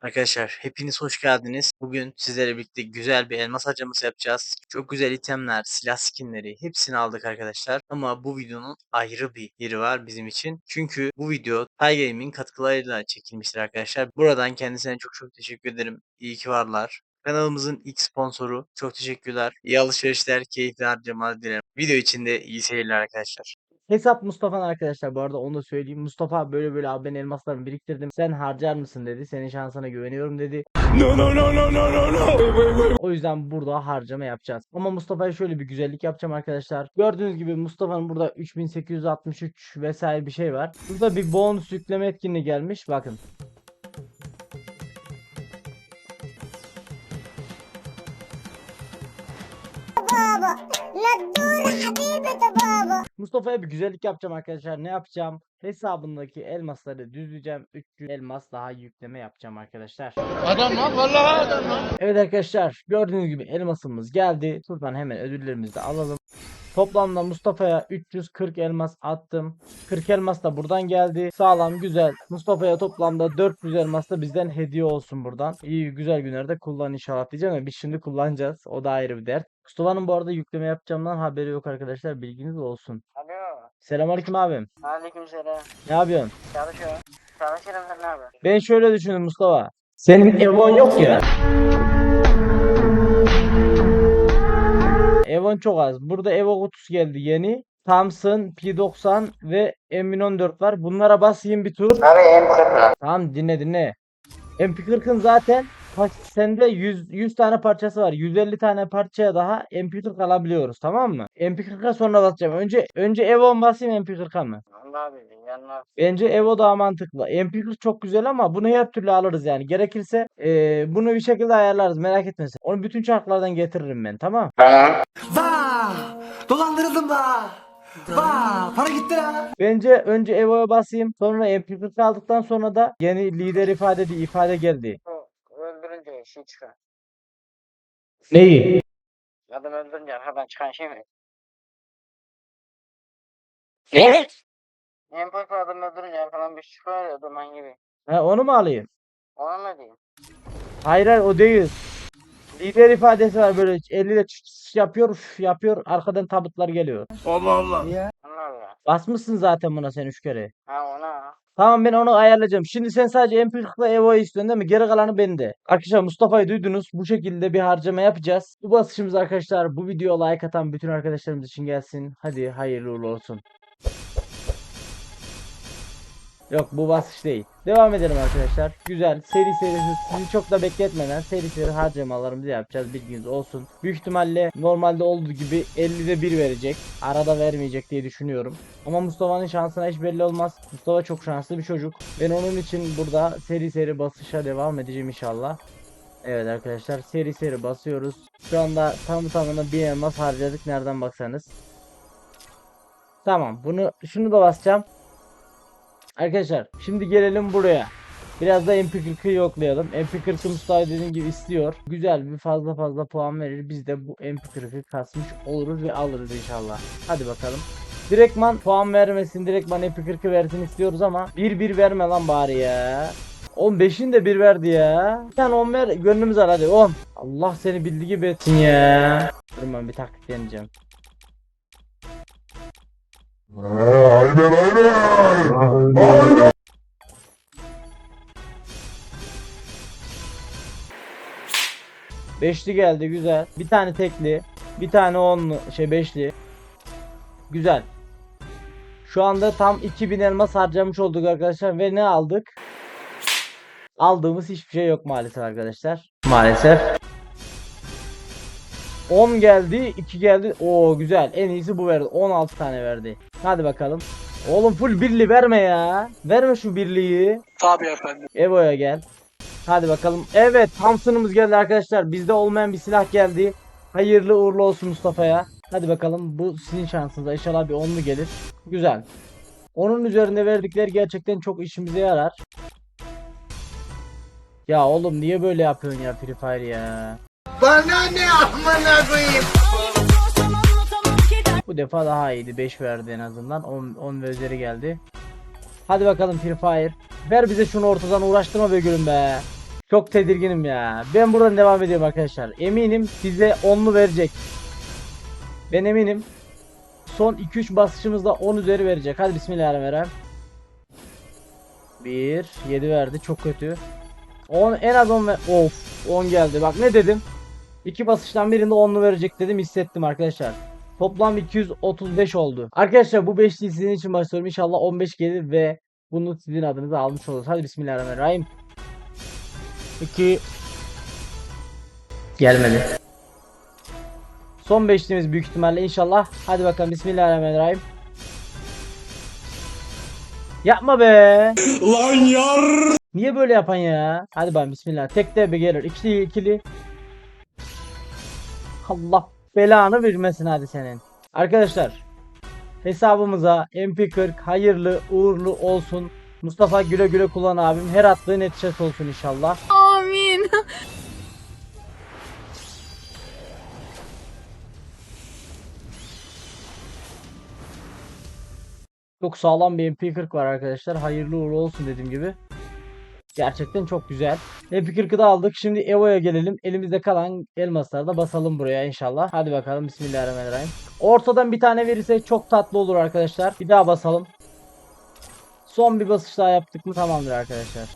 Arkadaşlar hepiniz hoş geldiniz. Bugün sizlerle birlikte güzel bir elmas harcaması yapacağız. Çok güzel itemler, silah skinleri hepsini aldık arkadaşlar. Ama bu videonun ayrı bir yeri var bizim için. Çünkü bu video Tay Game'in katkılarıyla çekilmiştir arkadaşlar. Buradan kendisine çok çok teşekkür ederim. İyi ki varlar. Kanalımızın ilk sponsoru. Çok teşekkürler. İyi alışverişler, keyifli harcamalar dilerim. Video içinde iyi seyirler arkadaşlar. Hesap Mustafa'nın arkadaşlar bu arada onu da söyleyeyim. Mustafa böyle böyle abi ben elmaslarımı biriktirdim. Sen harcar mısın dedi. Senin şansına güveniyorum dedi. No no no no no no no. O yüzden burada harcama yapacağız. Ama Mustafa'ya şöyle bir güzellik yapacağım arkadaşlar. Gördüğünüz gibi Mustafa'nın burada 3863 vesaire bir şey var. Burada bir bonus yükleme etkinliği gelmiş. Bakın. Baba. Mustafa'ya bir güzellik yapacağım arkadaşlar. Ne yapacağım? Hesabındaki elmasları düzleyeceğim. 300 elmas daha yükleme yapacağım arkadaşlar. Adam lan vallahi adam lan. Evet arkadaşlar gördüğünüz gibi elmasımız geldi. Şuradan hemen ödüllerimizi de alalım. Toplamda Mustafa'ya 340 elmas attım. 40 elmas da buradan geldi. Sağlam güzel. Mustafa'ya toplamda 400 elmas da bizden hediye olsun buradan. İyi güzel günlerde kullan inşallah diyeceğim ama biz şimdi kullanacağız. O da ayrı bir dert. Mustafa'nın bu arada yükleme yapacağımdan haberi yok arkadaşlar. Bilginiz olsun. Alo. Selamünaleyküm abim. Aleykümselam. Ne yapıyorsun? Çalışıyor. Çalışırım sen ne yapıyorsun? Ben şöyle düşündüm Mustafa. Senin Evon yok ya. Evon çok az. Burada Evo 30 geldi yeni. Thompson, P90 ve M1014 var. Bunlara basayım bir tur. Abi en kırık. Tamam dinle dinle. MP40'ın zaten kaç- sende 100, 100 tane parçası var. 150 tane parçaya daha MP40 alabiliyoruz tamam mı? MP40'a sonra basacağım. Önce önce Evo'm basayım MP40'a mı? Allah bildiğin yanına. Bence Evo daha mantıklı. MP40 çok güzel ama bunu her türlü alırız yani. Gerekirse eee, bunu bir şekilde ayarlarız. Merak etme sen. Onu bütün çarklardan getiririm ben tamam. Tamam. Vaa! Dolandırıldım da. Vaa! Para gitti la. Bence önce Evo'ya basayım. Sonra MP40 aldıktan sonra da yeni lider ifade bir ifade geldi. Öldürünce şey çıkar. Neyi? Adam öldürünce arkadan çıkan şey mi? Evet. En pek adam öldürünce arkadan bir şey çıkıyor ya duman gibi. Ha, onu mu alayım? Ona mı diyeyim? Hayır hayır o değil. Lider ifadesi var böyle eliyle çıt çıt yapıyor üf yapıyor arkadan tabutlar geliyor. Allah Allah. Allah Allah. Basmışsın zaten buna sen üç kere. Ha ona. Tamam ben onu ayarlayacağım. Şimdi sen sadece MP40'la Evo'yu istiyorsun değil mi? Geri kalanı bende. Arkadaşlar Mustafa'yı duydunuz. Bu şekilde bir harcama yapacağız. Bu basışımız arkadaşlar bu videoya like atan bütün arkadaşlarımız için gelsin. Hadi hayırlı uğurlu olsun. Yok bu basış değil. Devam edelim arkadaşlar. Güzel seri seri sizi çok da bekletmeden seri seri harcamalarımızı yapacağız bilginiz olsun. Büyük ihtimalle normalde olduğu gibi 50'de 1 verecek. Arada vermeyecek diye düşünüyorum. Ama Mustafa'nın şansına hiç belli olmaz. Mustafa çok şanslı bir çocuk. Ben onun için burada seri seri basışa devam edeceğim inşallah. Evet arkadaşlar seri seri basıyoruz. Şu anda tam tamına bir elmas harcadık nereden baksanız. Tamam bunu şunu da basacağım. Arkadaşlar şimdi gelelim buraya. Biraz da MP40'ı yoklayalım. MP40'ı Mustafa dediğim gibi istiyor. Güzel bir fazla fazla puan verir. Biz de bu MP40'ı kasmış oluruz ve alırız inşallah. Hadi bakalım. Direktman puan vermesin. Direktman MP40'ı versin istiyoruz ama 1-1 verme lan bari ya. 15'in de 1 verdi ya. Tane 10 ver gönlümüz al hadi 10. Allah seni bildiği gibi etsin ya. Durun ben bir taktik deneyeceğim. Aynen aynen. Beşli geldi güzel. Bir tane tekli. Bir tane onlu şey beşli. Güzel. Şu anda tam 2000 elmas harcamış olduk arkadaşlar ve ne aldık? Aldığımız hiçbir şey yok maalesef arkadaşlar. Maalesef. 10 geldi, 2 geldi. Oo güzel. En iyisi bu verdi. 16 tane verdi. Hadi bakalım. Oğlum full birli verme ya. Verme şu birliği. Tabii efendim. Evo'ya gel. Hadi bakalım. Evet Thompson'ımız geldi arkadaşlar. Bizde olmayan bir silah geldi. Hayırlı uğurlu olsun Mustafa'ya. Hadi bakalım bu sizin şansınız. İnşallah bir onlu gelir. Güzel. Onun üzerinde verdikleri gerçekten çok işimize yarar. Ya oğlum niye böyle yapıyorsun ya Free Fire ya? Bana ne amına koyayım? Bu defa daha iyiydi. 5 verdi en azından. 10, 10 ve üzeri geldi. Hadi bakalım Free Fire. Ver bize şunu ortadan uğraştırma be gülüm be. Çok tedirginim ya. Ben buradan devam ediyorum arkadaşlar. Eminim bize 10'lu verecek. Ben eminim. Son 2-3 basışımızda 10 üzeri verecek. Hadi bismillahirrahmanirrahim. 1 7 verdi. Çok kötü. 10 en az 10 ve of 10 geldi. Bak ne dedim? İki basıştan birinde 10'lu verecek dedim hissettim arkadaşlar. Toplam 235 oldu. Arkadaşlar bu 5'liği sizin için başlıyorum. İnşallah 15 gelir ve bunu sizin adınıza almış oluruz. Hadi bismillahirrahmanirrahim. 2 Gelmedi. Son beşliğimiz büyük ihtimalle inşallah. Hadi bakalım bismillahirrahmanirrahim. Yapma be. Lan yar. Niye böyle yapan ya? Hadi bakalım bismillah. Tek de bir gelir. İkili ikili. Allah belanı vermesin hadi senin. Arkadaşlar hesabımıza MP40 hayırlı uğurlu olsun. Mustafa güle güle kullan abim. Her attığın yetişet olsun inşallah. Çok sağlam bir MP40 var arkadaşlar. Hayırlı uğurlu olsun dediğim gibi. Gerçekten çok güzel. MP40'ı da aldık. Şimdi Evo'ya gelelim. Elimizde kalan elmasları da basalım buraya inşallah. Hadi bakalım. Bismillahirrahmanirrahim. Ortadan bir tane verirse çok tatlı olur arkadaşlar. Bir daha basalım. Son bir basış daha yaptık mı tamamdır arkadaşlar.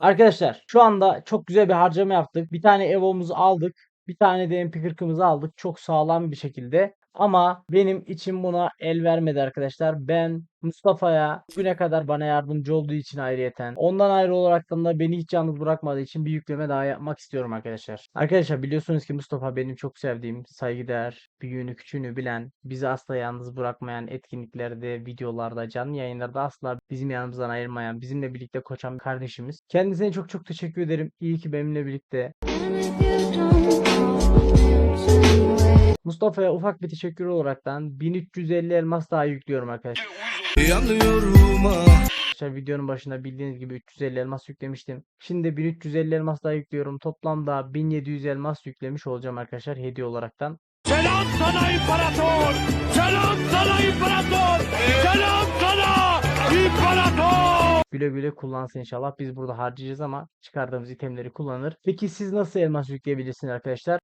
Arkadaşlar şu anda çok güzel bir harcama yaptık. Bir tane Evo'muzu aldık. Bir tane de MP40'ımızı aldık. Çok sağlam bir şekilde. Ama benim içim buna el vermedi arkadaşlar. Ben Mustafa'ya bugüne kadar bana yardımcı olduğu için ayrıyeten ondan ayrı olaraktan da beni hiç yalnız bırakmadığı için bir yükleme daha yapmak istiyorum arkadaşlar. Arkadaşlar biliyorsunuz ki Mustafa benim çok sevdiğim, saygıdeğer, büyüğünü küçüğünü bilen, bizi asla yalnız bırakmayan etkinliklerde, videolarda, canlı yayınlarda asla bizim yanımızdan ayırmayan, bizimle birlikte koşan bir kardeşimiz. Kendisine çok çok teşekkür ederim. İyi ki benimle birlikte Mustafa'ya ufak bir teşekkür olaraktan 1350 elmas daha yüklüyorum arkadaşlar. Arkadaşlar videonun başında bildiğiniz gibi 350 elmas yüklemiştim. Şimdi 1350 elmas daha yüklüyorum. Toplamda 1700 elmas yüklemiş olacağım arkadaşlar hediye olaraktan. Selam sana imparator. Selam sana imparator. Selam sana imparator. Güle güle kullansın inşallah. Biz burada harcayacağız ama çıkardığımız itemleri kullanır. Peki siz nasıl elmas yükleyebilirsiniz arkadaşlar?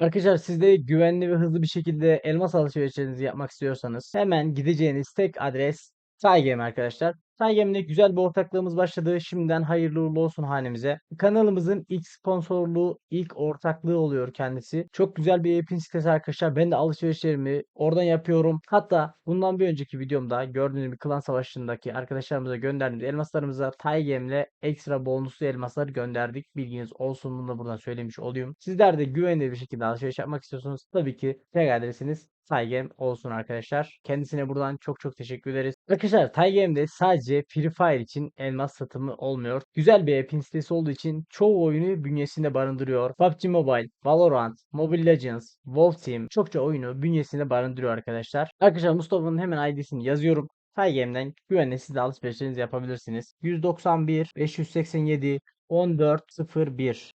Arkadaşlar siz de güvenli ve hızlı bir şekilde elmas alışverişlerinizi yapmak istiyorsanız hemen gideceğiniz tek adres Saygem arkadaşlar. Saygem'le güzel bir ortaklığımız başladı. Şimdiden hayırlı uğurlu olsun hanemize. Kanalımızın ilk sponsorluğu, ilk ortaklığı oluyor kendisi. Çok güzel bir e-pin sitesi arkadaşlar. Ben de alışverişlerimi oradan yapıyorum. Hatta bundan bir önceki videomda gördüğünüz gibi klan savaşındaki arkadaşlarımıza gönderdiğimiz elmaslarımıza Taygem'le ekstra bonuslu elmaslar gönderdik. Bilginiz olsun bunu da buradan söylemiş olayım. Sizler de güvenli bir şekilde alışveriş yapmak istiyorsanız tabii ki tek adresiniz Taygem olsun arkadaşlar. Kendisine buradan çok çok teşekkür ederiz. Arkadaşlar Taygem'de sadece Free Fire için elmas satımı olmuyor. Güzel bir e-pin sitesi olduğu için çoğu oyunu bünyesinde barındırıyor. PUBG Mobile, Valorant, Mobile Legends, Wolf Team çokça oyunu bünyesinde barındırıyor arkadaşlar. Arkadaşlar Mustafa'nın hemen ID'sini yazıyorum. Taygem'den güvenle siz de alışverişlerinizi yapabilirsiniz. 191 587 1401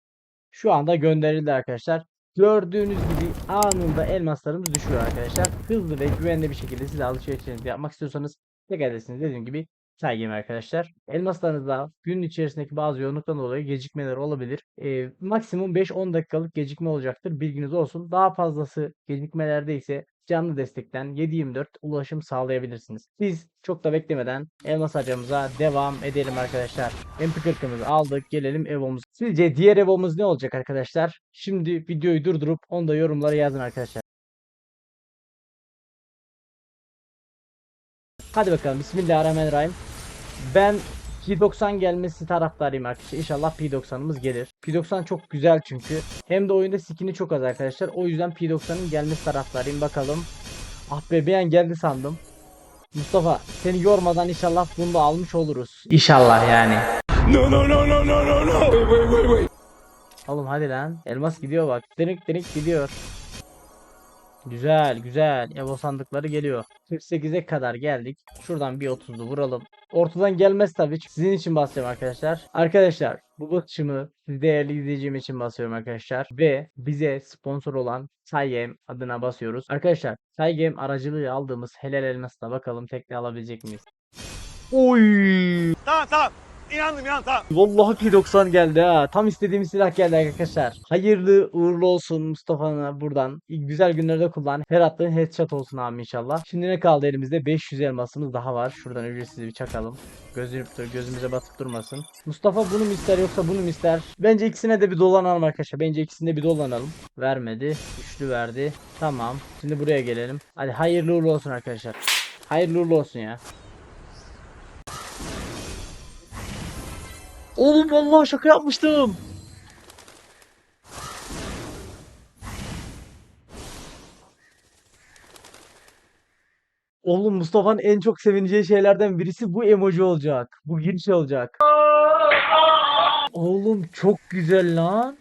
Şu anda gönderildi arkadaşlar. Gördüğünüz gibi anında elmaslarımız düşüyor arkadaşlar. Hızlı ve güvenli bir şekilde siz de alışverişlerinizi yapmak istiyorsanız tek adresiniz dediğim gibi saygım arkadaşlar. Elmaslarınızda günün içerisindeki bazı yoğunluktan dolayı gecikmeler olabilir. Ee, maksimum 5-10 dakikalık gecikme olacaktır. Bilginiz olsun. Daha fazlası gecikmelerde ise canlı destekten 7/24 ulaşım sağlayabilirsiniz. Biz çok da beklemeden elmas harcamıza devam edelim arkadaşlar. MP40'ımızı aldık. Gelelim Evo'muz. Sizce diğer Evo'muz ne olacak arkadaşlar? Şimdi videoyu durdurup onu da yorumlara yazın arkadaşlar. Hadi bakalım. Bismillahirrahmanirrahim. Ben P90 gelmesi taraftarıyım arkadaşlar. İnşallah P90'ımız gelir. P90 çok güzel çünkü. Hem de oyunda skin'i çok az arkadaşlar. O yüzden P90'ın gelmesi taraftarıyım. Bakalım. Ah be bir an geldi sandım. Mustafa seni yormadan inşallah bunu da almış oluruz. İnşallah yani. No no no no no no no. Wait wait wait wait. Oğlum hadi lan. Elmas gidiyor bak. Denik denik gidiyor. Güzel güzel. Evo sandıkları geliyor. 48'e kadar geldik. Şuradan bir 30'lu vuralım. Ortadan gelmez tabii. Sizin için basıyorum arkadaşlar. Arkadaşlar bu basışımı siz değerli izleyicim için basıyorum arkadaşlar. Ve bize sponsor olan Saygem adına basıyoruz. Arkadaşlar Saygem aracılığı aldığımız helal elmasına bakalım tekne alabilecek miyiz? Oy! Tamam tamam. İnandım inandım tamam. Vallahi P90 geldi ha. Tam istediğim silah geldi arkadaşlar. Hayırlı uğurlu olsun Mustafa'na buradan. Güzel günlerde kullan. Her attığın headshot olsun abi inşallah. Şimdi ne kaldı elimizde? 500 elmasımız daha var. Şuradan ücretsiz bir çakalım. Gözünüp dur, gözümüze batıp durmasın. Mustafa bunu mu ister yoksa bunu mu ister? Bence ikisine de bir dolanalım arkadaşlar. Bence ikisinde bir dolanalım. Vermedi. Üçlü verdi. Tamam. Şimdi buraya gelelim. Hadi hayırlı uğurlu olsun arkadaşlar. Hayırlı uğurlu olsun ya. Oğlum vallahi şaka yapmıştım. Oğlum Mustafa'nın en çok sevineceği şeylerden birisi bu emoji olacak. Bu giriş olacak. Oğlum çok güzel lan.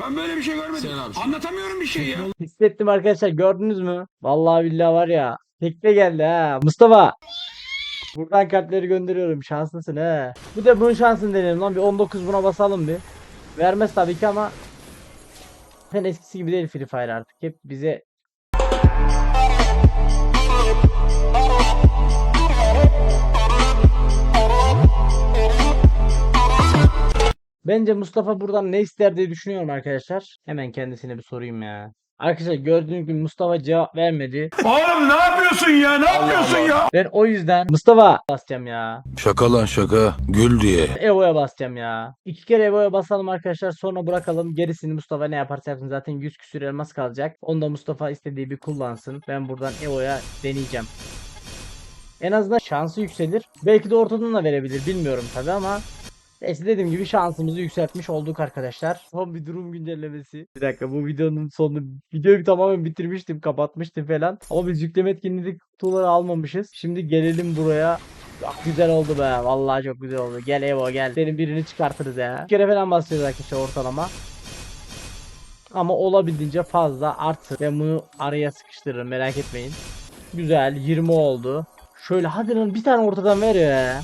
Ben böyle bir şey görmedim. Anlatamıyorum bir şey ya. Hissettim arkadaşlar gördünüz mü? Vallahi billahi var ya. Tekne geldi ha. Mustafa. Buradan kartları gönderiyorum. Şanslısın he. Bu da bunun şansını deneyelim lan. Bir 19 buna basalım bir. Vermez tabii ki ama sen eskisi gibi değil Free Fire artık. Hep bize Bence Mustafa buradan ne ister diye düşünüyorum arkadaşlar. Hemen kendisine bir sorayım ya. Arkadaşlar gördüğünüz gibi Mustafa cevap vermedi. Oğlum ne yapıyorsun ya? Ne yapıyorsun ya? Ben o yüzden Mustafa basacağım ya. Şaka lan şaka. Gül diye. Evo'ya basacağım ya. İki kere Evo'ya basalım arkadaşlar sonra bırakalım. Gerisini Mustafa ne yaparsa yapsın zaten 100 küsür elmas kalacak. Onu da Mustafa istediği bir kullansın. Ben buradan Evo'ya deneyeceğim. En azından şansı yükselir. Belki de ortadan da verebilir bilmiyorum tabi ama Neyse dediğim gibi şansımızı yükseltmiş olduk arkadaşlar. Son bir durum güncellemesi. Bir dakika bu videonun sonunu videoyu tamamen bitirmiştim kapatmıştım falan. Ama biz yükleme etkinliği kutuları almamışız. Şimdi gelelim buraya. Çok güzel oldu be. Vallahi çok güzel oldu. Gel Evo gel. Senin birini çıkartırız ya. Bir kere falan basıyoruz arkadaşlar ortalama. Ama olabildiğince fazla artı. Ben bunu araya sıkıştırırım merak etmeyin. Güzel 20 oldu. Şöyle hadi lan bir tane ortadan ver ya.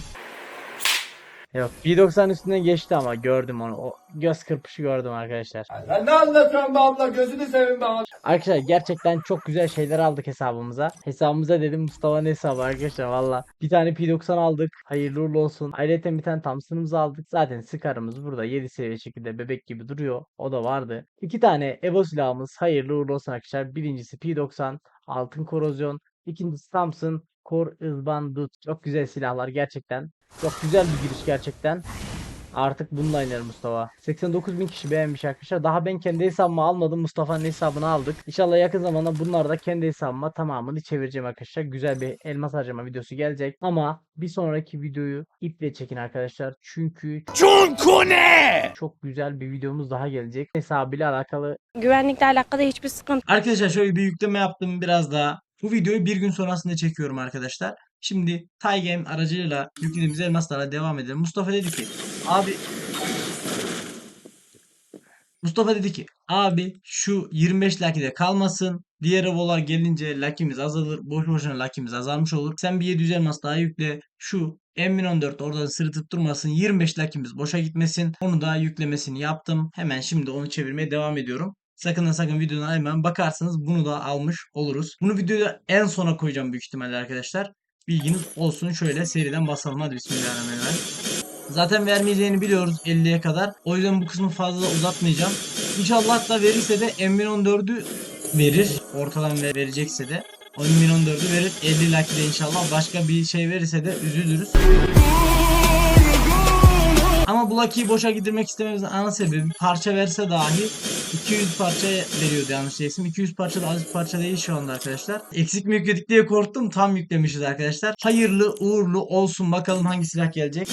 Yok 1.90 üstüne geçti ama gördüm onu. O göz kırpışı gördüm arkadaşlar. Sen ne anlatıyorsun be abla? Gözünü seveyim be abla. Arkadaşlar gerçekten çok güzel şeyler aldık hesabımıza. Hesabımıza dedim Mustafa'nın hesabı arkadaşlar valla. Bir tane P90 aldık. Hayırlı uğurlu olsun. Ayrıca bir tane Thompson'ımızı aldık. Zaten Scar'ımız burada 7 seviye şekilde bebek gibi duruyor. O da vardı. İki tane Evo silahımız hayırlı uğurlu olsun arkadaşlar. Birincisi P90 altın korozyon. İkincisi Thompson Kor Izban Dut. Çok güzel silahlar gerçekten. Çok güzel bir giriş gerçekten. Artık bununla iner Mustafa. 89 bin kişi beğenmiş arkadaşlar. Daha ben kendi hesabımı almadım. Mustafa'nın hesabını aldık. İnşallah yakın zamanda bunlar da kendi hesabıma tamamını çevireceğim arkadaşlar. Güzel bir elmas harcama videosu gelecek. Ama bir sonraki videoyu iple çekin arkadaşlar. Çünkü Cunkune! çok güzel bir videomuz daha gelecek. Hesabıyla alakalı. Güvenlikle alakalı hiçbir sıkıntı Arkadaşlar şöyle bir yükleme yaptım biraz daha. Bu videoyu bir gün sonrasında çekiyorum arkadaşlar. Şimdi Taygame aracılığıyla yüklediğimiz elmaslarla devam edelim. Mustafa dedi ki abi Mustafa dedi ki abi şu 25 lakide kalmasın. Diğer evolar gelince lakimiz azalır. Boş boşuna lakimiz azalmış olur. Sen bir 700 elmas daha yükle. Şu M1014 oradan sırıtıp durmasın. 25 lakimiz boşa gitmesin. Onu da yüklemesini yaptım. Hemen şimdi onu çevirmeye devam ediyorum. Sakın ha sakın videodan hemen bakarsanız bunu da almış oluruz. Bunu videoda en sona koyacağım büyük ihtimalle arkadaşlar. Bilginiz olsun. Şöyle seriden basalım. Hadi bismillahirrahmanirrahim. Zaten vermeyeceğini biliyoruz 50'ye kadar. O yüzden bu kısmı fazla uzatmayacağım. İnşallah da verirse de M1014'ü verir. Ortadan ver- verecekse de. O M1014'ü verir. 50 like de inşallah. Başka bir şey verirse de üzülürüz. Ama bu Lucky'yi boşa gidirmek istememizin ana sebebi parça verse dahi 200 parça veriyordu yanlış değilsem. 200 parça da az bir parça değil şu anda arkadaşlar. Eksik mi yükledik diye korktum. Tam yüklemişiz arkadaşlar. Hayırlı uğurlu olsun. Bakalım hangi silah gelecek.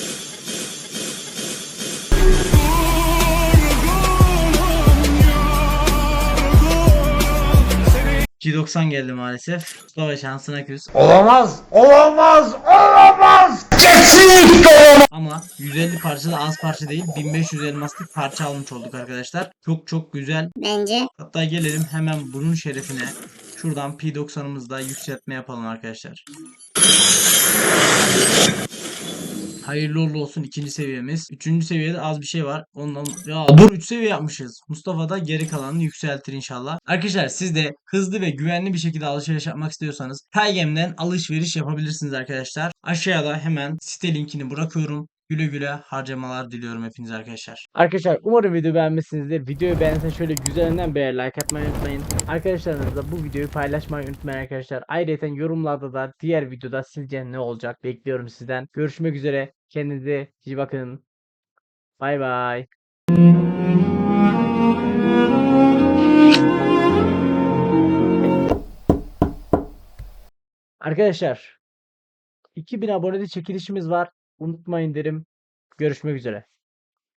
G90 geldi maalesef. Mustafa şansına küs. Olamaz! Olamaz! Olamaz! Kesinlikle olamaz! Ama 150 parça da az parça değil. 1500 elmaslık parça almış olduk arkadaşlar. Çok çok güzel. Bence Hatta gelelim hemen bunun şerefine şuradan P90'ımızda yükseltme yapalım arkadaşlar. Hayırlı uğurlu olsun ikinci seviyemiz. Üçüncü seviyede az bir şey var. Ondan ya dur 3 seviye yapmışız. Mustafa da geri kalanını yükseltir inşallah. Arkadaşlar siz de hızlı ve güvenli bir şekilde alışveriş yapmak istiyorsanız Paygem'den alışveriş yapabilirsiniz arkadaşlar. Aşağıda hemen site linkini bırakıyorum. Güle güle harcamalar diliyorum hepiniz arkadaşlar. Arkadaşlar umarım videoyu beğenmişsinizdir. Videoyu beğendiyseniz şöyle güzelinden bir like atmayı unutmayın. Arkadaşlarınızla bu videoyu paylaşmayı unutmayın arkadaşlar. Ayrıca yorumlarda da diğer videoda sizce ne olacak bekliyorum sizden. Görüşmek üzere. Kendinize iyi bakın. Bay bay. Arkadaşlar 2000 abonede çekilişimiz var. Unutmayın derim. Görüşmek üzere.